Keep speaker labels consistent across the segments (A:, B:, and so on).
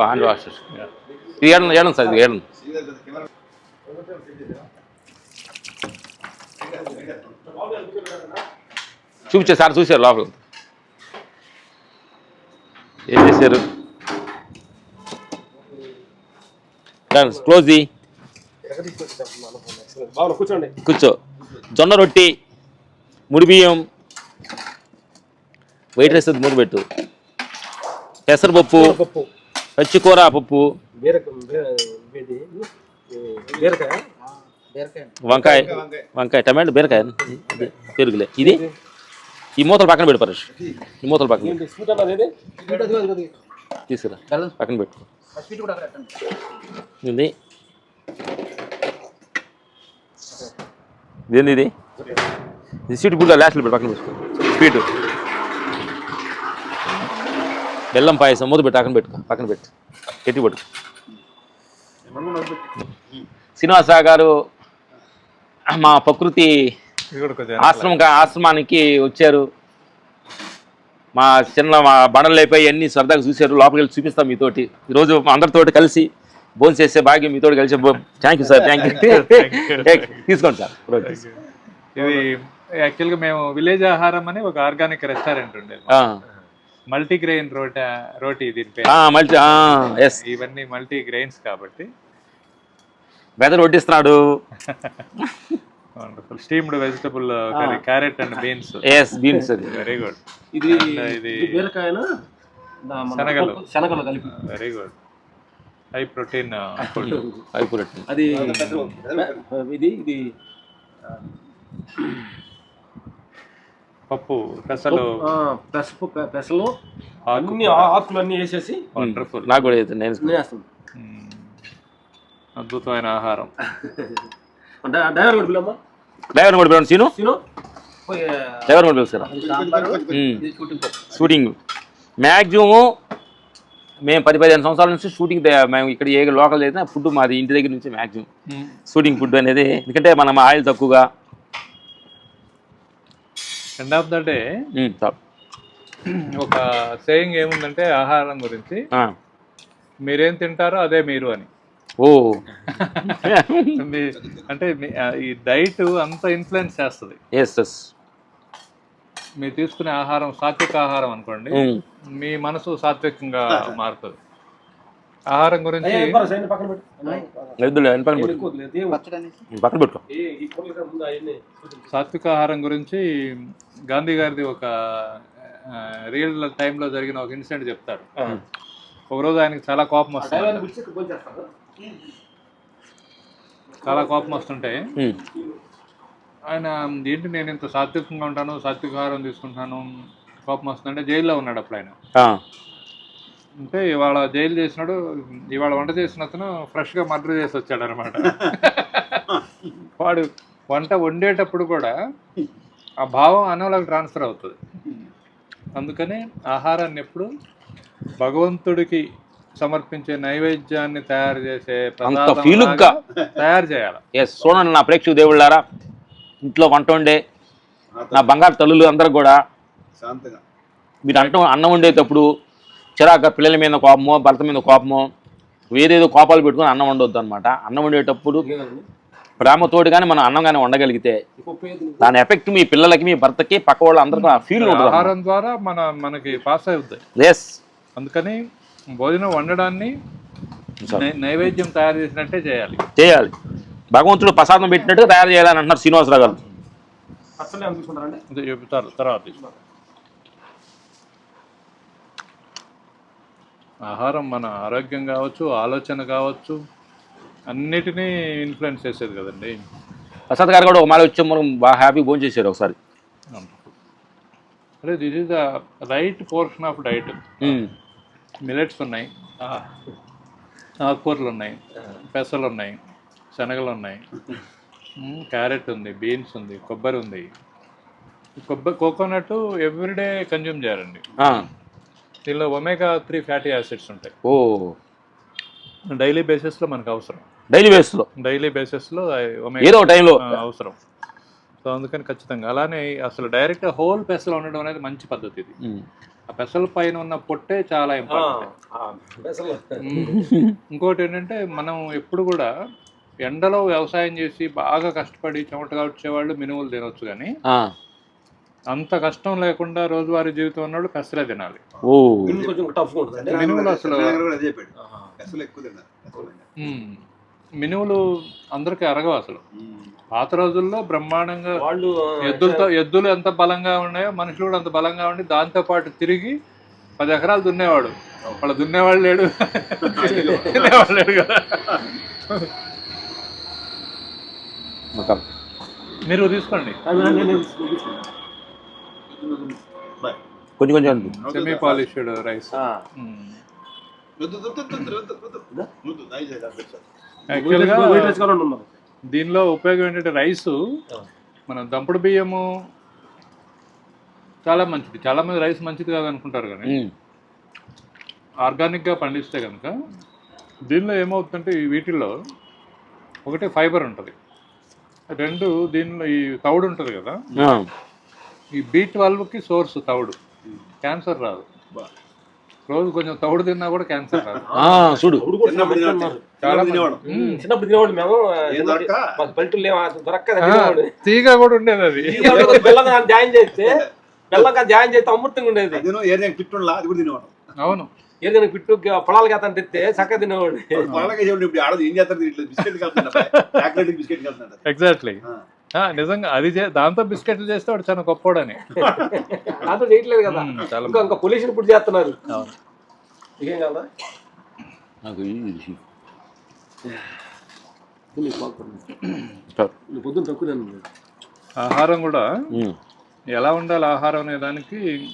A: Hand wash ఇది ఏడండి sir ఇది ఏడండి చూపించారు సార్ చూశారు లోపల ఏం చేశారు క్లోజ్ కూర్చో జొన్న రొట్టి ముడి బియ్యం వైట్ రైస్ మూడు పెట్టు పెసరపప్పు
B: పప్పు
A: పచ్చికూర పప్పు. వంకాయ. వంకాయ. టమాటో బీరకాయ. ఇది పెరుగులే. ఇది? ఈ మూతలు పక్కన పెట్టు పరేష్. ఈ మూతలు పక్కన తీసుకురా. పక్కన పెట్టు. ఇది ఇదేంది ఇది? ఇది స్వీట్ గుడ్డ లాస్ట్లో పెట్టు పక్కన పెట్టుకో స్వీట్. బెల్లం పాయసం మూత పెట్టు పక్కన పెట్టుకో పక్కన పెట్టు. ఎట్టి పట్టుకో శ్రీనివాసరావు గారు మా ప్రకృతి ఆశ్రమం ఆశ్రమానికి వచ్చారు. మా చిన్న మా బండలు అయిపోయి అన్ని సరదాగా చూశారు. లోపలికి వెళ్ళి చూపిస్తాం మీతోటి. ఈరోజు అందరితోటి కలిసి భోజనం చేసే భాగ్యం మీతోటి కలిసి thank you sir thank you తీసుకోండి సార్
C: ఇది యాక్చువల్గా మేము విలేజ్ ఆహారం అని ఒక ఆర్గానిక్ రెస్టారెంట్ ఉండేది. మల్టీగ్రెయిన్ రోట రోటీ దీని పేరు.
A: మల్టీ ఎస్
C: ఇవన్నీ మల్టీ గ్రెయిన్స్ కాబట్టి.
A: బెదర్ వడ్డిస్తున్నాడు.
C: Wonderful steamed vegetable curry carrot and beans
A: yes beans
C: very good
B: ఇది
C: ఇది
B: మన
C: శనగలు.
B: శనగలు కలిపి.
C: Very good high protein food
A: అయిపోయినట్టు
B: అది ఇది ఇది
C: పప్పు పెసలు.
B: ఆ, పెసపు పెసలు అన్ని ఆకులు అన్ని వేసేసి
C: వండర్ఫుల్.
A: నాకు కూడా అయితే నేను
C: అద్భుతమైన ఆహారం.
B: డ్రైవర్ కూడా పిల్లమ్మా
A: డ్రైవర్ కూడా పిలవండి సీను.
B: సీను.
A: డ్రైవర్ కూడా పిలుస్తారా?
B: షూటింగ్
A: మ్యాక్సిమము మేము పది పదిహేను సంవత్సరాల నుంచి షూటింగ్ మేము ఇక్కడ ఏ లోకల్ అయితే ఫుడ్ మాది ఇంటి దగ్గర నుంచి మ్యాక్సిమం షూటింగ్ ఫుడ్ అనేది ఎందుకంటే మనం ఆయిల్ తక్కువగా
C: ఎండ్ ఆఫ్ ద డే. ఒక సేయింగ్ ఏముందంటే ఆహారం గురించి. మీరేం తింటారో అదే మీరు అని.
A: ఓ.
C: మీ- అంటే ఈ డైట్ అంత ఇన్ఫ్లుయెన్స్ చేస్తుంది.
A: ఎస్ ఎస్
C: మీరు తీసుకునే ఆహారం సాత్విక ఆహారం అనుకోండి మీ మనసు సాత్వికంగా మారుతుంది. ఆహారం గురించి
B: పక్కన
A: పెట్టుకో
C: సాత్విక ఆహారం గురించి గాంధీ గారిది ఒక రియల్ టైంలో జరిగిన ఒక ఇన్సిడెంట్ చెప్తారు ఒకరోజు ఆయనకి చాలా కోపం వస్తుంది? చాలా కోపం వస్తుంటే ఆయన ఏంటి నేను ఇంత సాత్వికంగా ఉంటాను సాత్విక ఆహారం తీసుకుంటాను కోపం వస్తుందంటే జైల్లో ఉన్నాడు అప్పుడు ఆయన.
A: ఆ,
C: అంటే ఇవాళ జైలు చేసినాడు ఇవాళ వంట చేసిన అతను ఫ్రెష్గా మర్డర్ చేసి వచ్చాడు అనమాట వాడు వంట వండేటప్పుడు కూడా ఆ భావం అన్నంలోకి ట్రాన్స్ఫర్ అవుతుంది. అందుకని ఆహారాన్ని ఎప్పుడు భగవంతుడికి సమర్పించే నైవేద్యాన్ని తయారు చేసే
A: ఫీలుగ్గా.
C: తయారు చేయాలి.
A: ఎస్ చూడండి నా ప్రేక్షకు దేవుళ్ళారా ఇంట్లో వంట వండే నా బంగారు తల్లులు అందరూ కూడా
D: శాంతంగా.
A: మీరు అంట అన్నం వండేటప్పుడు చిరాక పిల్లల మీద కోపమో భర్త మీద కోపమో వేరేదో కోపాలు పెట్టుకొని అన్నం వండొద్దు అనమాట అన్నం వండేటప్పుడు ప్రేమతోటి కానీ మనం అన్నం కానీ వండగలిగితే? దాని ఎఫెక్ట్ మీ పిల్లలకి మీ భర్తకి పక్క వాళ్ళు అందరికీ ఆ ఫీల్ ఉంటుంది
C: ఆహారం ద్వారా మన మనకి పాస్ అవుతాయి
A: ఎస్
C: అందుకని భోజనం వండడాన్ని నైవేద్యం తయారు చేసినట్టే చేయాలి.
A: చేయాలి. భగవంతుడు ప్రసాదం పెట్టినట్టుగా తయారు చేయాలని అంటున్నారు శ్రీనివాసరావు గారు.
C: చెబుతారు తర్వాత ఆహారం మన ఆరోగ్యం కావచ్చు ఆలోచన కావచ్చు అన్నిటినీ ఇన్ఫ్లుయెన్స్ చేసేది కదండి.
A: ప్రసాద్ గారు కూడా ఒక మాల వచ్చి మనం బాగా హ్యాపీ భోజనం చేశారు ఒకసారి.
C: అదే this is the right portion of diet. Millets ఉన్నాయి. ఆకుకూరలు ఉన్నాయి. పెసలు ఉన్నాయి. శనగలు ఉన్నాయి. క్యారెట్ ఉంది బీన్స్ ఉంది కొబ్బరి ఉంది. కొబ్బరి కోకోనట్ ఎవ్రీడే కన్జ్యూమ్ చేయాలండి. దీనిలో ఒమేగా త్రీ ఫ్యాటీ యాసిడ్స్ ఉంటాయి.
A: ఓ.
C: డైలీ బేసిస్లో మనకు అవసరం.
A: డైలీ బేస్లో
C: డైలీ బేసిస్లో
A: ఏదో ఒక టైంలో
C: అవసరం. సో అందుకని ఖచ్చితంగా. అలానే అసలు డైరెక్ట్ హోల్ పెసలు ఉండడం అనేది మంచి పద్ధతి ఇది. ఆ పెసల పైన ఉన్న పొట్టే చాలా ఇంపార్టెంట్
B: ఆ, పెసలు.
C: ఇంకోటి ఏంటంటే మనం ఎప్పుడు కూడా ఎండలో వ్యవసాయం చేసి బాగా కష్టపడి చెమటగా వచ్చేవాళ్ళు మినుములు తినొచ్చు కానీ
A: ఆ.
C: అంత కష్టం లేకుండా రోజువారీ జీవితం ఉన్నవాళ్ళు పెసలే తినాలి.
A: ఓ.
B: అంటే
C: మినుములు అసలు అందరికీ అరగవు అసలు. పాత రోజుల్లో బ్రహ్మాండంగా
B: వాళ్ళు
C: ఎద్దులతో ఎద్దులు ఎంత బలంగా ఉన్నాయో మనుషులు కూడా అంత బలంగా ఉండి దాంతో పాటు తిరిగి పది ఎకరాలు దున్నేవాడు. వాళ్ళు దున్నేవాళ్ళు లేడు. లేడు కదా. మీరు తీసుకోండి
B: అవి నేను- నేను తీసుకుంటా.
D: బాయ్.
A: కొంచెం కొంచెం ఉంది.
C: Semi polished rice. యాక్చువల్గా దీనిలో ఉపయోగం ఏంటంటే రైసు మన దంపుడు బియ్యము చాలా మంచిది చాలా మంది రైస్ మంచిది కాదు అనుకుంటారు కానీ. ఆర్గానిక్గా పండిస్తే కనుక దీనిలో ఏమవుతుందంటే ఈ వీటిల్లో ఒకటి ఫైబర్ ఉంటుంది రెండు దీనిలో ఈ తౌడు ఉంటుంది కదా. ఈ బీ ట్వెల్వ్కి సోర్స్ తౌడు. క్యాన్సర్ రాదు.
D: బా.
C: రోజు కొంచెం తౌడు తిన్నా కూడా క్యాన్సర్ రాదు.
A: చూడు.
D: చిన్నప్పుడు తినేవాడు.
C: చాలా
D: చిన్నప్పుడు
B: మేము పల్లెటూరు దొరక్క
C: తీగ కూడా ఉండేది అది.
B: బెల్లంగా జాయిన్ చేస్తే బెల్లంగా జాయిన్ చేస్తే అమృతంగా ఉండేది.
D: అదేనో ఏరియా పిట్టుండలా అది కూడా తినేవాడు.
C: అవును.
B: ఏదైనా పిట్టు పొలాలకి అతను తెస్తే చక్కగా తినేవాడు.
D: చెప్పండి ఇప్పుడు ఆడదు ఏం చేస్తారు? ఇట్లా బిస్కెట్ బిస్కెట్
C: ఎగ్జాక్ట్లీ నిజంగా. అది చే- దాంతో బిస్కెట్లు చేస్తే వాడు చాలా గొప్పోడని.
B: దాంతో చేయట్లేదు కదా. ఇంకా ఇంకా పొల్యూషన్ ఇప్పుడు చేస్తున్నారు. కదా
A: నాకు
B: తక్కువ.
C: ఆహారం కూడా. ఎలా ఉండాలి ఆహారం అనే దానికి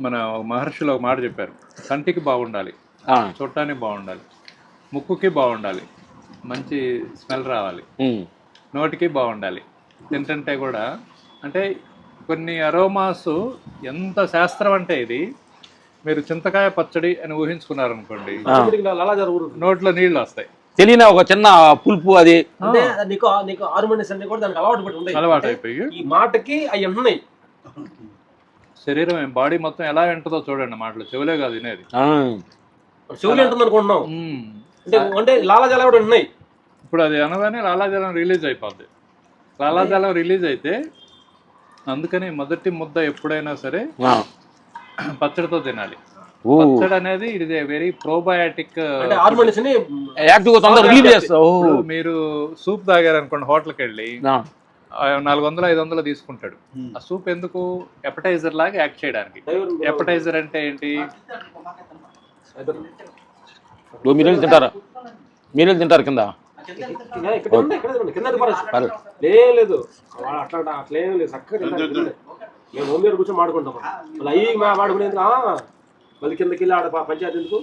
C: మన మహర్షులు ఒక మాట చెప్పారు. కంటికి బాగుండాలి.
A: ఆ.
C: చూడటానికి బాగుండాలి. ముక్కుకి బాగుండాలి. మంచి స్మెల్ రావాలి. నోటికి బాగుండాలి. తింటుంటే కూడా. అంటే కొన్ని అరోమాస్ ఎంత శాస్త్రం అంటే ఇది. మీరు చింతకాయ పచ్చడి అని ఊహించుకున్నారనుకోండి. నోట్లో నీళ్ళు వస్తాయి
A: తెలియని ఒక చిన్న పులుపు అది.
B: అంటే నీకు నీకు హార్మోనియస్ అన్ని కూడా దానికి అలవాటు
C: అయిపోయి.
B: ఈ మాటకి అవి ఉన్నాయి.
C: శరీరం బాడీ మొత్తం ఎలా వింటుందో చూడండి మాటలు. చెవులే కాదు వినేది.
B: చెవులు ఉంటుంది అనుకుంటున్నాం అంటే లాలాజాలు కూడా ఉన్నాయి.
C: ఇప్పుడు అది అనగానే లాలాజలం రిలీజ్ అయిపోద్ది. లాలాజలం రిలీజ్ అయితే అందుకని మొదటి ముద్ద ఎప్పుడైనా సరే. పచ్చడితో తినాలి. పచ్చడి అనేది it is a very probiotic
A: ఓ.
C: మీరు సూప్ తాగారనుకోండి హోటల్కి వెళ్ళి నాలుగు వందలు ఐదు వందలు తీసుకుంటాడు ఆ సూప్ ఎందుకు? ఎపటైజర్ లాగా యాక్ట్ చేయడానికి. ఎపటైజర్ అంటే ఏంటి?
A: మీరు తింటారా? మీరు తింటారు కింద?
B: లేదు. అట్లా అట్లా లేదు చక్కగా. మేము హోమ్ దగ్గర కూర్చొని మాడుకుంటాం మళ్ళీ అయ్యి మా వాడుకునేందుకు ఆ, మళ్ళీ కిందకి వెళ్ళి ఆడ పంచాయతీ ఎందుకు?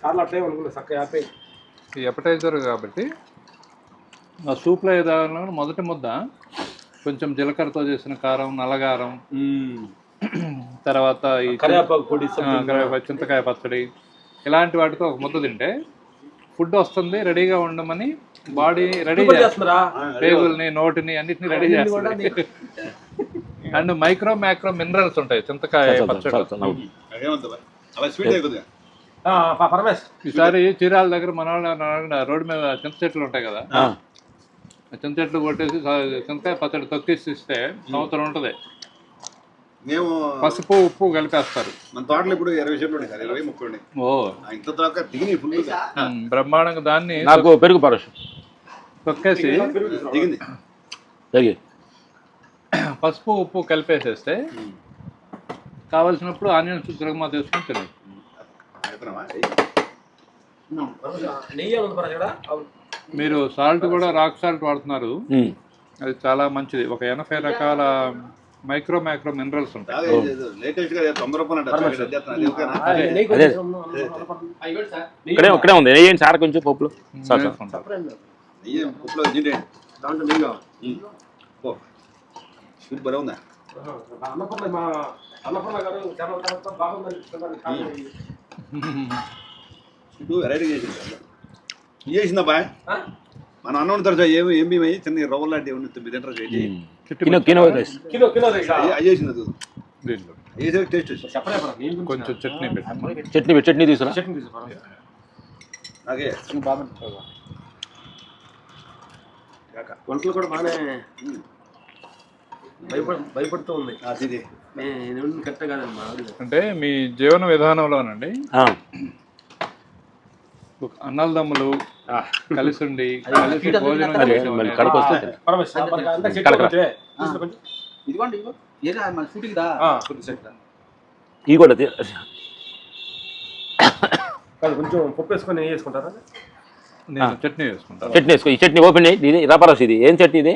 B: సార్లు అట్లే అనుకున్నా చక్కగా హ్యాపీ
C: ఈ కాబట్టి ఆ సూప్లో ఏదైనా మొదటి ముద్ద కొంచెం జీలకర్రతో చేసిన కారం నల్లగారం తర్వాత ఈ
B: కరివేపాకు పొడి
C: కరివేపాకు, చింతకాయ పచ్చడి ఇలాంటి వాటితో ఒక ముద్ద తింటే ఫుడ్ వస్తుంది రెడీగా ఉండమని బాడీ రెడీ
B: చేస్తున్నారా?
C: పేగుల్ని నోటిని అన్నిటిని రెడీ చేస్తుంది. అండ్ మైక్రో మ్యాక్రో మినరల్స్ ఉంటాయి చింతకాయ పచ్చడి. ఈసారి చీరాల దగ్గర మన రోడ్డు మీద చింత చెట్లు ఉంటాయి కదా? చింత చెట్లు కొట్టేసి చింతకాయ పచ్చడి తొక్కేసి ఇస్తే సంవత్సరం ఉంటుంది.
D: మేము
C: పసుపు ఉప్పు కలిపేస్తారు.
D: మన తోటలో ఇప్పుడు ఇరవై చెట్లు ఉన్నాయి సార్ ఇరవై ముప్పై ఉన్నాయి.
C: ఓ.
D: ఇంత దాకా దిగినాయి ఫుల్గా
C: ఉమ్, బ్రహ్మాండంగా దాన్ని
A: నాకు పెరుగు పరచు
C: తొక్కేసి
D: దిగింది.
C: పసుపు ఉప్పు కలిపేసేస్తే కావలసినప్పుడు ఆనియన్స్ తిరగమా తీసుకుని
B: అవును.
C: మీరు సాల్ట్ కూడా రాక్ సాల్ట్ వాడుతున్నారు. అది చాలా మంచిది. ఒక ఎనభై రకాల మైక్రో మైక్రో మినరల్స్ ఉంటాయి.
A: ఇక్కడే ఉంది. వేయండి సార్ కొంచెం పప్పులు
D: వెరైటీ చేసింది. ఇది చేసిందా బాయ్? మన అన్నం తర్వాత ఏమి ఏం భీమయ్యి చిన్న రవ్వ లాంటి ఏమి తొమ్మిది తింటారు చేసి
A: kilo kilo rice
B: kilo kilo rice
D: అయ్యేసింది అది.
C: దీంట్లో.
D: వేసే టేస్ట్ వచ్చింది
C: కొంచెం చట్నీ పెట్టమ్మా
A: చట్నీ పెట్టు, చట్నీ తీసుకురా
B: చట్నీ తీసుకో పరా.
D: నాకే.
B: వంటలు కూడా బాగానే భయపడ భయపడుతూ ఉంది.
D: అది
B: నేను కరెక్ట్
C: అంటే మీ జీవన విధానంలోనండి. అన్నలదమ్ములు కలిసి ఉండి కలిసి భోజనం
A: మరి
C: చేసే
A: మళ్ళీ
C: వాళ్ళు.
A: కడప వస్తే
B: పరమేశ్వర, మనకి అంతా చెట్టు
A: కలకల.
B: కొంచెం తీసుకురా కొంచెం.
E: ఇదిగోండి ఇదిగో. ఏదా మన షూటింగ్ దా
B: ఆ, కొంచెం సెట్.
A: ఇవి కూడా
B: కొంచెం పప్పు వేసుకొని వేసుకుంటారా?
C: నేను చట్నీ వేసుకుంటాను.
A: చట్నీ వేసుకో ఈ చట్నీ ఓపెన్ చేయి. ఇది రపరస్ ఇది. ఏం చట్నీ ఇది?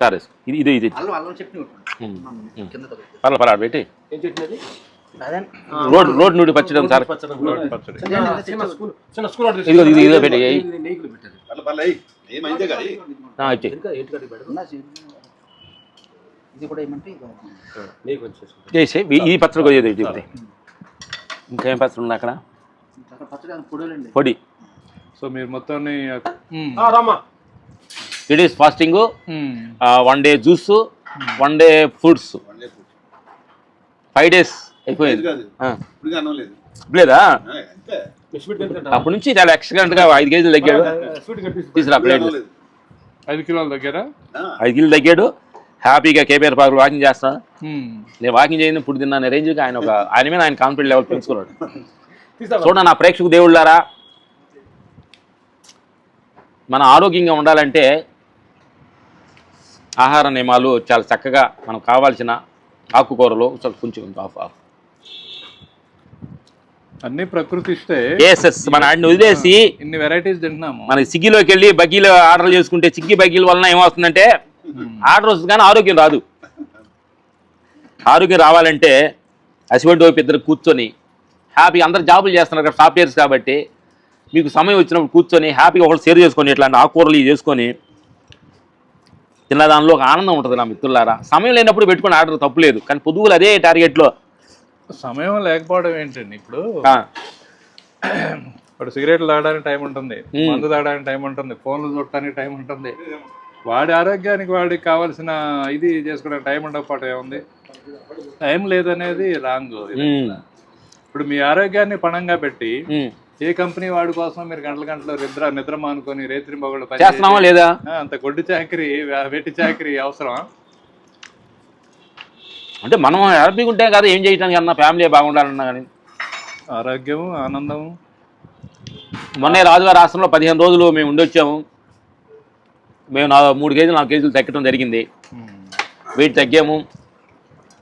A: తారేసుకో ఇది ఇది ఇది
E: అల్లం అల్లం చట్నీ ఉంటుంది
A: ఉమ్, ఉమ్.
B: కింద తగ్గు.
A: పర్ల పర్వాడు పెట్టి.
B: ఏం చట్నీ
A: రోడ్ రోడ్ నుండి పచ్చడం సార్.
B: పచ్చడి.
C: రోటి పచ్చడి.
B: చిన్న చిన్న స్కూల్ చిన్న స్కూల్ ఆర్డర్
A: ఇదిగో, ఇది- పెట్టు.
B: ఇంకా
E: ఇది
A: పచ్చడి ఉంది అక్కడ? పొడి.
C: సో మీరు మొత్తాన్ని
A: it is fasting. One day juice one day fruits five days అయిపోయింది.
D: లేదు
A: అప్పటి నుంచి చాలా ఎక్సలెంట్గా ఐదు కేజీలు తగ్గాడు. తీసుకురా ప్లేట్
C: ఐదు కిలోల దగ్గర
D: ఆ,
A: ఐదు కేజీలు తగ్గాడు. హ్యాపీగా కేపీఆర్ పార్క్ వాకింగ్ చేస్తా. నేను వాకింగ్ చేయను ఇప్పుడు తిన్నాను. రేంజ్కి ఆయన ఒక ఆయన మీద ఆయన కాన్ఫిడెంట్ లెవెల్ పెంచుకున్నాడు. చూడండి నా ప్రేక్షకు దేవుళ్ళారా? మన ఆరోగ్యంగా ఉండాలంటే ఆహార నియమాలు చాలా చక్కగా మనకు కావాల్సిన ఆకుకూరలు కొంచెం ఆఫ్ ఆఫ్.
C: అన్ని ప్రకృతి ఇస్తే
A: మన ఆడిని వదిలేసి
C: ఇన్ని వెరైటీస్ తింటున్నాము.
A: మన స్విగ్గీలోకి వెళ్ళి బగ్గీలో ఆర్డర్ చేసుకుంటే స్విగ్గీ బగ్గీల వలన ఏమవుతుందంటే ఆర్డర్ వస్తుంది కానీ ఆరోగ్యం రాదు. ఆరోగ్యం రావాలంటే అటువంటి వైపు ఇద్దరు కూర్చొని హ్యాపీగా అందరు జాబులు చేస్తున్నారు కదా సాఫ్ట్వేర్స్ కాబట్టి మీకు సమయం వచ్చినప్పుడు కూర్చొని హ్యాపీగా ఒకటి షేర్ చేసుకొని ఇట్లాంటి ఆకుకూరలు చేసుకొని తిన్న దానిలో ఒక ఆనందం ఉంటుంది నా మిత్రులారా. సమయం లేనప్పుడు పెట్టుకుని ఆర్డర్ తప్పులేదు కానీ పొదుగులు అదే టార్గెట్లో
C: సమయం లేకపోవడం ఏంటండి? ఇప్పుడు ఇప్పుడు సిగరెట్లు తాగడానికి టైం ఉంటుంది. మందు తాగడానికి టైం ఉంటుంది ఫోన్లు చూడటానికి టైం ఉంటుంది. వాడి ఆరోగ్యానికి వాడికి కావాల్సిన ఇది చేసుకోవడానికి టైం ఉండకపోవటం ఏముంది? టైం లేదనేది రాంగ్. ఇప్పుడు మీ ఆరోగ్యాన్ని పణంగా పెట్టి. ఏ కంపెనీ వాడి కోసం మీరు గంటల గంటలు నిద్ర నిద్ర మానుకొని రేత్రి పని
A: చేస్తున్నావా లేదా?
C: అంత గొడ్డు చాకరీ వెట్టి చాకరీ అవసరమా
A: అంటే మనం హ్యాపీగా ఉంటే కదా ఏం చేయటానికి అన్న ఫ్యామిలీ బాగుండాలన్నా కానీ.
C: ఆరోగ్యం ఆనందం
A: మొన్నే రాజుగారి ఆశ్రమంలో పదిహేను రోజులు మేము ఉండొచ్చాము. మేము నా మూడు కేజీలు నాలుగు కేజీలు తగ్గడం జరిగింది. వెయిట్ తగ్గాము.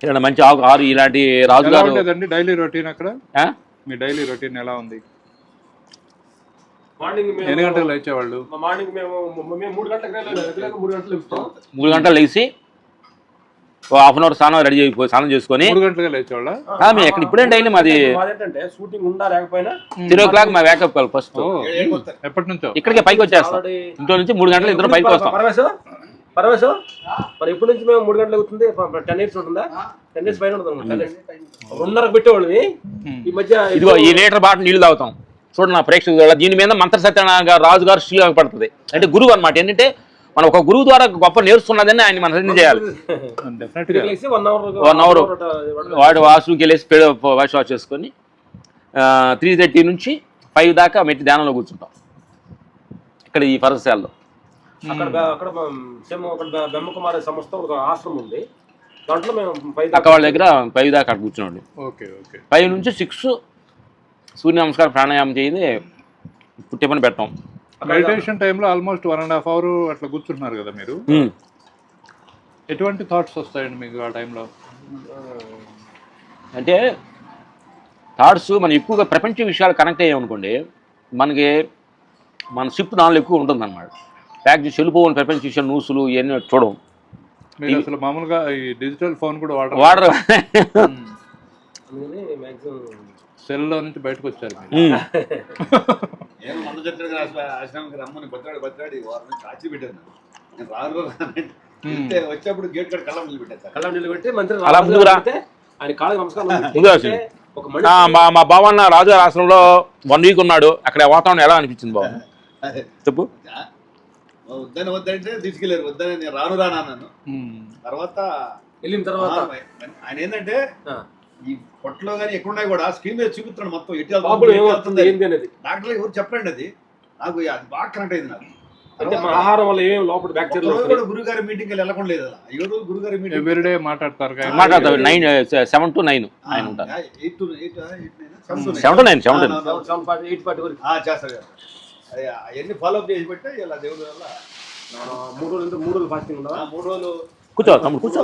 A: ఇక్కడ మంచి ఆకు ఆరు ఇలాంటి రాజుగారు
C: ఉండేదండి డైలీ రొటీన్ అక్కడ?
A: ఆ?
C: మీ డైలీ రొటీన్ ఎలా ఉంది?
B: మార్నింగ్
C: ఎన్ని గంటలు లేచేవాళ్ళు?
B: మార్నింగ్ మేము మూడు గంటలకు
A: గంటలు లేచి హాఫ్ అన్ అవర్ స్నానం రెడీ అయిపోయి స్నానం చేసుకొని. మేము ఎక్కడ ఇప్పుడే డైలీ మాది.
B: షూటింగ్ ఉందా లేకపోయినా?
A: త్రీ ఓ క్లాక్ మా వేకప్ కాల్ ఫస్ట్
C: ఎప్పటి నుంచో?
A: ఇక్కడికే పైకి వచ్చేస్తాం. ఇంట్లో నుంచి మూడు గంటలు ఇద్దరు పైకి వస్తాం.
B: పరమేశ్వర? పరమేశ్వర? మరి ఎప్పటి నుంచి మేము మూడు గంటలకు అవుతుంది టెన్ ఇయర్స్ ఉంటుందా? టెన్ ఇయర్స్ పైన ఉంటుంది టెన్ ఇయర్స్ రెండున్నరకు పెట్టేవాళ్ళని. ఈ మధ్య
A: ఇదిగో ఈ లీటర్ బాటిల్ నీళ్ళు తాగుతాం. చూడండి నా ప్రేక్షకులు దీని మీద మంత్ర సత్యనారాయణ గారు రాజు గారు శ్రీ పడుతుంది. అంటే గురువు అన్నమాట. ఏంటంటే మనం ఒక గురువు ద్వారా గొప్ప నేర్చుకున్నదని ఆయన మనం చేయాలి.
B: One hour.
A: వాడు వాష్రూమ్కి వెళ్ళేసి పెడ వాష్ వాష్ చేసుకొని త్రీ థర్టీ నుంచి ఫైవ్ దాకా మెట్టి ధ్యానంలో కూర్చుంటాం. ఇక్కడ ఈ పరశాలలో
B: అక్కడ బె- అక్కడ సేమ్ అక్కడ బె- బ్రహ్మకుమారి సంస్థ ఒక ఆశ్రమం ఉంది. దాంట్లో మేము పై
A: అక్క వాళ్ళ దగ్గర ఫైవ్ దాకా అక్కడ కూర్చున్నాడు
C: ఓకే ఓకే.
A: ఫైవ్ నుంచి సిక్స్ సూర్య నమస్కారం ప్రాణాయామం చేయది టిఫిన్ పెట్టాం.
C: మెడిటేషన్ టైంలో almost one and half hour అట్లా కూర్చుంటున్నారు కదా మీరు. ఎటువంటి థాట్స్ వస్తాయండి మీకు ఆ టైంలో?
A: అంటే థాట్స్ మనం ఎక్కువగా ప్రపంచ విషయాలు కనెక్ట్ అయ్యామనుకోండి మనకి మన షిప్ దానిలో ఎక్కువ ఉంటుంది అనమాట ప్యాక్ చేసి వెళ్ళిపోవని ప్రపంచ విషయాలు న్యూస్లు ఇవన్నీ చూడడం.
C: మీరు అసలు మామూలుగా ఈ డిజిటల్ ఫోన్ కూడా వాడరు.
A: వాడరు.
C: సెల్లో నుంచి బయటకు వచ్చారు
D: మందు చెట్టు ఆశ్రమానికి రమ్మని బతిరాడు బతిరాడి వారం నుంచి కాచి పెట్టాను. నేను రాను రాను అంటే వెళ్తే వచ్చేప్పుడు గేట్ కాడ కళ్ళ సార్.
B: కళ్ళం నీళ్ళు పెట్టి మంత్రి. ఆయన కాళ్ళకి నమస్కారం
A: మా మా బావన్న రాజు ఆశ్రమంలో వన్ వీక్ ఉన్నాడు. అక్కడ వాతావరణం ఎలా అనిపించింది బాబు? చెప్పు.
D: వద్దని వద్దంటే తీసుకెళ్ళారు వద్దని నేను రాను రాను అన్నాను.
C: ఉమ్.
D: తర్వాత
B: వెళ్ళిన తర్వాత?
D: ఆయన ఏంటంటే ఈ పొట్టలో కానీ ఎక్కడున్నాయి కూడా స్క్రీన్ మీద చూపిస్తున్నాడు మొత్తం ఎటు వెళ్తుంది,
B: బాబులో
D: ఎటు
B: ఏమవుతుంది
D: వెళ్తుంది.
B: ఏంది అనేది?
D: డాక్టర్ ఎవరు చెప్పండి అది? నాకు అది బాగా కనెక్ట్ అయింది నాకు.
B: అంటే ఆహారం వల్ల ఏమేమి లోపల
D: ఒక్క
B: బ్యాక్టీరియా
D: రోజు కూడా గురుగారి మీటింగ్ వెళ్ళకుండా లేదు అలా. ఏ రోజు గురుగారి మీటింగ్
C: ఎవ్రీడే మాట్లాడతారు కదా.
A: మాట్లాడతావు నైన్ సెవెన్ టు నైన్ ఆయన ఉంటారు.
D: Eight to eight eight nine
A: seven to nine seven to nine
B: seven forty eight forty వరకు
D: చేస్తారు అవన్నీ ఫాలో అప్ చేసి పెట్టే ఇలా దేవుడి వల్ల.
B: ఆ, మూడు రోజులు మూడు రోజులు ఫాస్టింగ్
D: ఆ మూడు రోజులు
A: కూర్చో తమ్ముడు కూర్చో.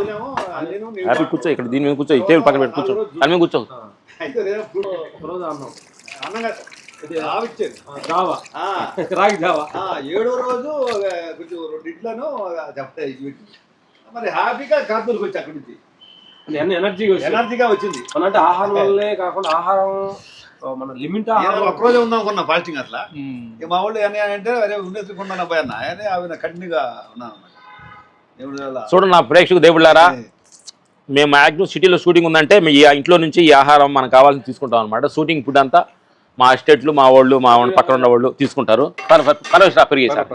A: హ్యాపీ కూర్చో. ఇక్కడ దీని మీద కూర్చో ఈ టేబుల్ పక్కన పెట్టి కూర్చో. దాని మీద కూర్చో.
B: రాగి జావా.
D: ఆ, ఏడో రోజు కొంచెం రెండు ఇడ్లను చెప్తాయి మరి హ్యాపీగా కార్తూర్కి వచ్చి అక్కడి నుంచి.
B: అన్ని ఎనర్జీ
D: ఎనర్జీగా వచ్చింది.
B: అంటే ఆహారం వల్లే కాకుండా ఆహారం మన లిమిట్
D: నేను
B: ఆహారం.
D: ఒక్క రోజే ఉందాం అనుకున్నా ఫాస్టింగ్ అట్లా. మా వాళ్ళు అని అంటే అరే ఉండేసుకున్నాను అబ్బాయి అన్న. అదే అవి కంటిన్యూగా ఉన్నాను
A: చూడండి నా ప్రేక్షకు దేవుళ్ళారా మేము మ్యాక్సిమం సిటీలో షూటింగ్ ఉందంటే మీ ఇంట్లో నుంచి ఈ ఆహారం మనకు కావాల్సింది తీసుకుంటాం అనమాట షూటింగ్ ఫుడ్ అంతా మా ఎస్టేట్లు మా వాళ్ళు మా వాళ్ళు పక్కన ఉన్న వాళ్ళు తీసుకుంటారు. పర్వాలేదు పెరిగే సార్.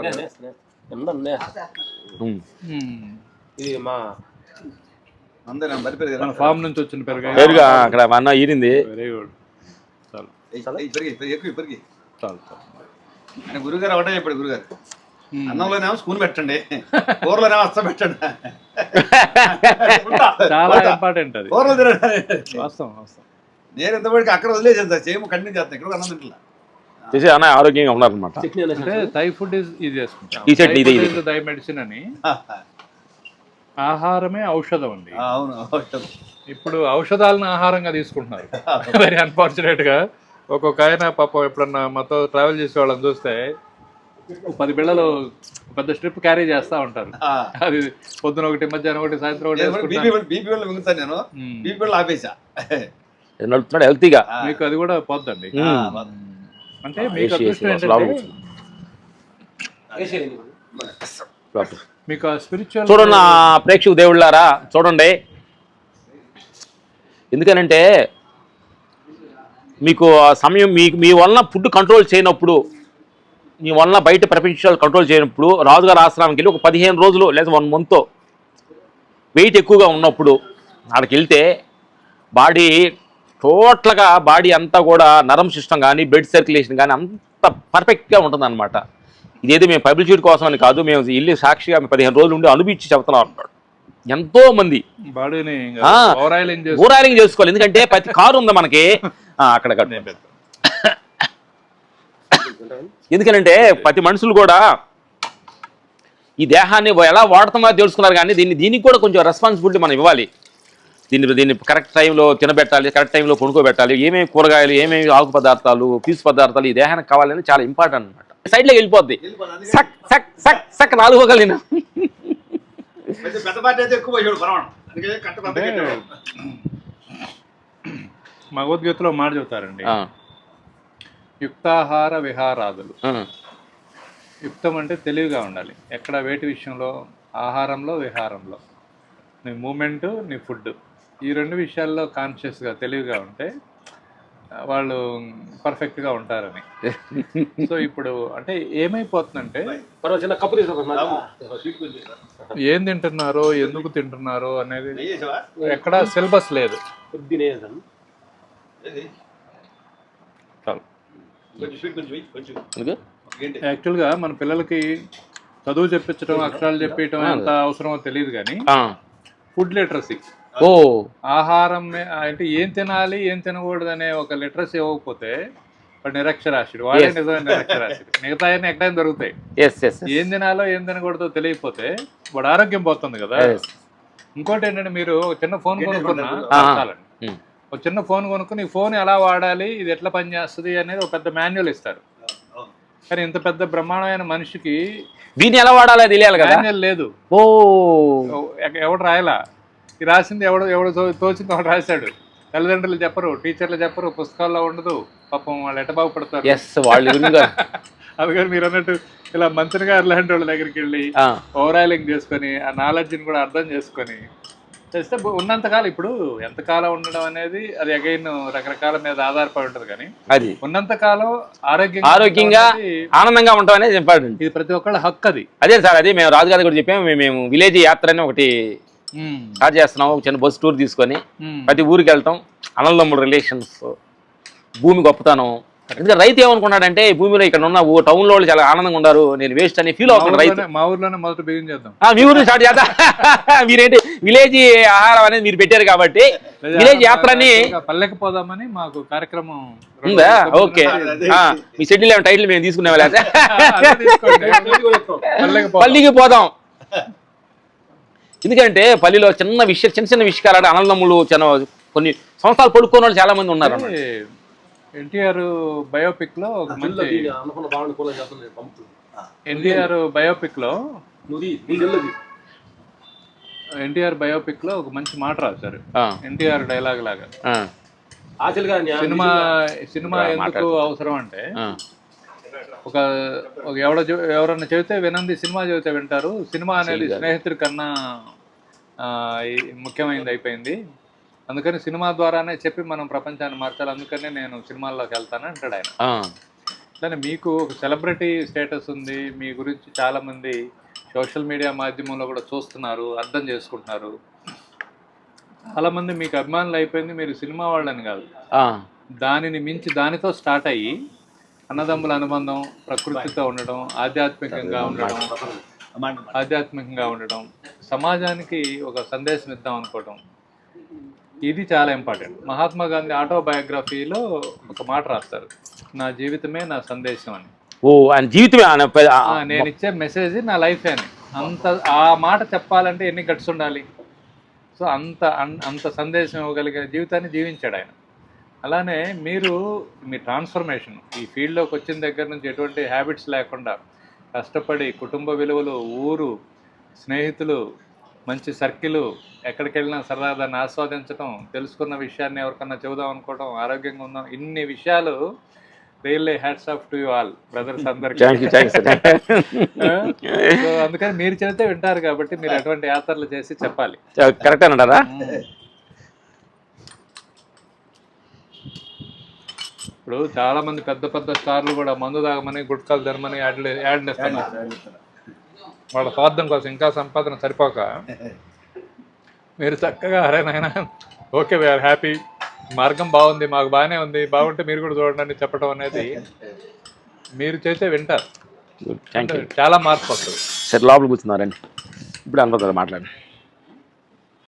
B: ఇది మా
C: ఫామ్ నుంచి వచ్చిన పెరుగా
A: పేరుగా అక్కడ అన్న ఈరింది.
C: Very good. చాలు. చాలు
D: గురుగారు ఒకటే చెప్పాడు గురుగారు. అన్నంలోనేమో స్పూన్ పెట్టండి. కూరలోనేమో అస్త పెట్టండి.
C: చాలా ఇంపార్టెంట్ అది.
D: కూరలు తినండి
C: వాస్తవం వాస్తవం.
D: నేను ఎంతవరకు అక్కడ వదిలేసాను సార్. చేయము కంటిన్యూ చేస్తాను ఇక్కడ అన్నం తింటా
A: చేసి అన్న ఆరోగ్యంగా ఉన్నారనమాట
B: చట్నీ అనేసి
C: అంటే థై ఫుడ్ ఇస్ ఇది చేసుకుంటాం.
A: ఈ సెట్ ఇదే, ఇదే.
C: థై మెడిసిన్ అని. ఆహారమే ఔషధం అండి.
D: అవును.
C: ఇప్పుడు ఔషధాలను ఆహారంగా తీసుకుంటున్నారు. వెరీ అన్ఫార్చునేట్గా. ఒక్కొక్క ఆయన పాపం ఎప్పుడన్నా మాతో ట్రావెల్ చేసే వాళ్ళని చూస్తే పది బిళ్ళలు పెద్ద స్ట్రిప్ క్యారీ చేస్తా ఉంటారు. అది పొద్దున ఒకటి మధ్యాహ్నం ఒకటి సాయంత్రం ఒకటి
D: నేను బీపీ. వాళ్ళు-. బీపీ వాళ్ళు ఆపేసా
A: నడుపుతున్నాడు హెల్తీగా.
C: మీకు అది కూడా పోద్దండి. అంటే మీకు. మీకు ఆ స్పిరిచువల్
A: చూడండి ప్రేక్షకు దేవుళ్ళారా చూడండి ఎందుకనంటే మీకు ఆ సమయం మీకు మీ వలన ఫుడ్ కంట్రోల్ చేయనప్పుడు మీ వలన బయట ప్రపంచాలు కంట్రోల్ చేయనప్పుడు రాజుగారి ఆశ్రమానికి వెళ్ళి ఒక పదిహేను రోజులు లేదా వన్ మంత్ వెయిట్ ఎక్కువగా ఉన్నప్పుడు అక్కడికి వెళ్తే బాడీ టోటల్గా బాడీ అంతా కూడా నరం సిస్టమ్ కానీ బ్లడ్ సర్క్యులేషన్ కానీ అంత పర్ఫెక్ట్గా ఉంటుంది అనమాట ఇదేదో మేము పబ్లిసిటీ కోసం అని కాదు మేము ఇల్లు సాక్షిగా మేము పదిహేను రోజులు ఉండి అనుభవించి చెప్తున్నాం అన్నాడు. ఎంతో మంది. ఊరాలింగ్ చేసుకోవాలి. ఎందుకంటే ప్రతి కారు ఉంది మనకి. అక్కడ కట్టు. ఎందుకనంటే ప్రతి మనుషులు కూడా ఈ దేహాన్ని ఎలా వాడుతామో తెలుసుకున్నారు కానీ దీన్ని దీనికి కూడా కొంచెం రెస్పాన్సిబిలిటీ మనం ఇవ్వాలి. దీన్ని దీన్ని కరెక్ట్ టైంలో తినబెట్టాలి కరెక్ట్ టైంలో కొనుక్కోబెట్టాలి ఏమేమి కూరగాయలు ఏమేమి ఆకు పదార్థాలు పీసు పదార్థాలు ఈ దేహానికి కావాలని చాలా ఇంపార్టెంట్ అనమాట సైడ్లోకి వెళ్ళిపోద్ది. సక్ సక్ సక్ సక్ నాలుగు కలిగిన.
C: భగవద్గీతలో మాట చెబుతారండి. యుక్తాహార విహారాదులు. యుక్తం అంటే తెలివిగా ఉండాలి. ఎక్కడ వేటి విషయంలో? ఆహారంలో విహారంలో. నీ మూమెంట్ నీ ఫుడ్ ఈ రెండు విషయాల్లో కాన్షియస్గా తెలివిగా ఉంటే వాళ్ళు పర్ఫెక్ట్గా ఉంటారని. సో ఇప్పుడు అంటే ఏమైపోతుందంటే? ఏం తింటున్నారో ఎందుకు తింటున్నారో అనేది? ఎక్కడ సిలబస్ లేదు
B: కొద్దినే వేసాను.
D: ఏది?
C: చాలు
D: కొంచెం స్వీట్ కొంచెం వెయ్యి, కొంచెం
A: ఎందుకు?
D: ఏంటి?
C: యాక్చువల్గా మన పిల్లలకి చదువు చెప్పించడం అక్షరాలు చెప్పించడం ఎంత అవసరమో తెలియదు కానీ
A: ఆ.
C: Food literacy.
A: ఓ.
C: ఆహారం అంటే ఏం తినాలి ఏం తినకూడదు అనే ఒక లిటరసీ ఇవ్వకపోతే వాడు నిరక్షరాస్యుడు. వాడే. నిజమైన నిరక్షరాస్యుడు. మిగతా అన్ని ఎక్కడైనా దొరుకుతాయి. ఏం తినాలో ఏం తినకూడదో తెలియకపోతే వాడు ఆరోగ్యం పోతుంది కదా. ఇంకోటి ఏంటంటే మీరు చిన్న ఫోన్ కొనుక్కున్నా. ఒక చిన్న ఫోన్ కొనుక్కుని ఈ ఫోన్ ఎలా వాడాలి? ఇది ఎట్లా పనిచేస్తుంది అనేది ఒక పెద్ద మాన్యువల్ ఇస్తారు. కానీ ఇంత పెద్ద బ్రహ్మాండమైన మనిషికి
A: దీన్ని ఎలా వాడాలో తెలియాలి కదా?
C: మాన్యువల్ లేదు.
A: ఓ!
C: ఎవ- ఎవడు రాయలా? ఈ రాసింది ఎవడు ఎవడు తోచింది ఒకడు రాశాడు. తల్లిదండ్రులు చెప్పరు టీచర్లు చెప్పరు పుస్తకాల్లో ఉండదు. పాపం వాళ్ళు ఎట బాగుపడతారు?
A: ఎస్ వాళ్ళు
C: అందుకని మీరు అన్నట్టు ఇలా మంత్రి గారు లాంటి వాళ్ళ దగ్గరికి వెళ్ళి ఓవరాలింగ్ చేసుకొని ఆ నాలెడ్జ్ని కూడా అర్థం చేసుకొని చేస్తే ఉన్నంతకాలం ఇప్పుడు ఎంతకాలం ఉండడం అనేది అది అగైన్ రకరకాల మీద ఆధారపడి ఉంటుంది కానీ
A: అది.
C: ఉన్నంతకాలం ఆరోగ్యంగా
A: ఆరోగ్యంగా ఆనందంగా ఉండటం అనేది ఇంపార్టెంట్.
C: ఇది ప్రతి ఒక్కళ్ళ హక్కు అది.
A: అదే సార్ అదే మేము రాజుగారి కూడా చెప్పాము మేము- విలేజ్ యాత్ర అని ఒకటి స్టార్ట్ చేస్తున్నాం ఒక చిన్న బస్ టూర్ తీసుకొని. ప్రతి ఊరికి వెళ్తాం. అన్నదమ్ముడు రిలేషన్స్ భూమి గొప్పతనం ఎందుకంటే రైతు ఏమనుకున్నాడంటే ఈ భూమిలో ఇక్కడ ఉన్న ఓ టౌన్లో చాలా ఆనందంగా ఉన్నారు నేను వేస్ట్ అని ఫీల్
C: మా
A: అవుతున్నాడు రైతు.
C: మా ఊర్లోనే మొదట బిగిన్ చేద్దాం.
A: మీ ఊరు స్టార్ట్ చేద్దాం. మీరేంటి విలేజ్ ఆహారం అనేది మీరు పెట్టారు కాబట్టి విలేజ్ యాత్రని
C: పల్లెకి పోదామని మాకు కార్యక్రమం
A: ఉందా? ఓకే. మీ షెడ్యూల్ ఏమైనా టైటిల్ మేము తీసుకునే.
C: పల్లెకి పోదాం.
A: ఎందుకంటే పల్లిలో చిన్న విషయ చిన్న చిన్న విషయాలు అన్నదమ్ములు చిన్న కొన్ని సంవత్సరాలు పడుకున్న వాళ్ళు చాలా మంది ఉన్నారు.
C: ఎన్టీఆర్ బయోపిక్లో ఒక మంచి
B: పంపుతుంది
C: ఎన్టీఆర్
B: బయోపిక్లో
C: ఎన్టీఆర్ బయోపిక్లో ఒక మంచి మాట రాశారు. ఎన్టీఆర్ డైలాగ్ లాగా. సినిమా సినిమా ఎందుకు. అవసరం అంటే ఒక ఒక ఎవడ ఎవరన్నా చెబితే వినంది సినిమా చెబితే వింటారు. సినిమా అనేది స్నేహితుడి కన్నా ముఖ్యమైనది అయిపోయింది. అందుకని సినిమా ద్వారానే చెప్పి మనం ప్రపంచాన్ని మార్చాలి. అందుకనే నేను సినిమాల్లోకి వెళ్తాను అంటాడు ఆయన. కానీ మీకు ఒక సెలబ్రిటీ స్టేటస్ ఉంది. మీ గురించి చాలా మంది సోషల్ మీడియా మాధ్యమంలో కూడా చూస్తున్నారు అర్థం చేసుకుంటున్నారు. చాలా మంది మీకు అభిమానులు అయిపోయింది మీరు సినిమా వాళ్ళని కాదు. దానిని మించి దానితో స్టార్ట్ అయ్యి అన్నదమ్ముల అనుబంధం ప్రకృతితో ఉండడం ఆధ్యాత్మికంగా ఉండడం ఆధ్యాత్మికంగా ఉండడం సమాజానికి ఒక సందేశం ఇద్దాం అనుకోవడం ఇది చాలా ఇంపార్టెంట్ మహాత్మా గాంధీ ఆటోబయోగ్రఫీలో ఒక మాట రాస్తారు. నా జీవితమే నా సందేశం అని.
A: ఓ ఆయన జీవితమే
C: నేను ఇచ్చే మెసేజ్ నా లైఫ్ అని. అంత ఆ మాట చెప్పాలంటే ఎన్ని గట్స్ ఉండాలి? సో అంత అంత సందేశం ఇవ్వగలిగే జీవితాన్ని జీవించాడు ఆయన. అలానే మీరు మీ ట్రాన్స్ఫర్మేషన్ ఈ ఫీల్డ్లోకి వచ్చిన దగ్గర నుంచి ఎటువంటి హ్యాబిట్స్ లేకుండా కష్టపడి కుటుంబ విలువలు ఊరు స్నేహితులు మంచి సర్కిల్ ఎక్కడికి వెళ్ళినా సరదా దాన్ని ఆస్వాదించడం తెలుసుకున్న విషయాన్ని ఎవరికన్నా చెబుదాం అనుకోవడం ఆరోగ్యంగా ఉందాం ఇన్ని విషయాలు really hats off to you all brothers అందరికీ. సో అందుకని మీరు చెబితే వింటారు కాబట్టి మీరు అటువంటి యాత్రలు చేసి చెప్పాలి.
A: కరెక్ట్ అంటారా
C: ఇప్పుడు చాలా మంది పెద్ద పెద్ద స్టార్లు కూడా మందు తాగమని గుట్కాలు ధరమని యాడ్లు యాడ్లు ఇస్తున్నారు వాళ్ళ స్వార్థం కోసం ఇంకా సంపాదన సరిపోక. మీరు చక్కగా అరే నాయన ఓకే వీఆర్ హ్యాపీ మార్గం బాగుంది మాకు బాగానే ఉంది బాగుంటే మీరు కూడా చూడండి చెప్పడం అనేది మీరు చేస్తే వింటారు. చాలా మార్పు వస్తుంది.
A: సరే లోపల కూర్చున్నారండి. ఇప్పుడు అందరితో మాట్లాడండి.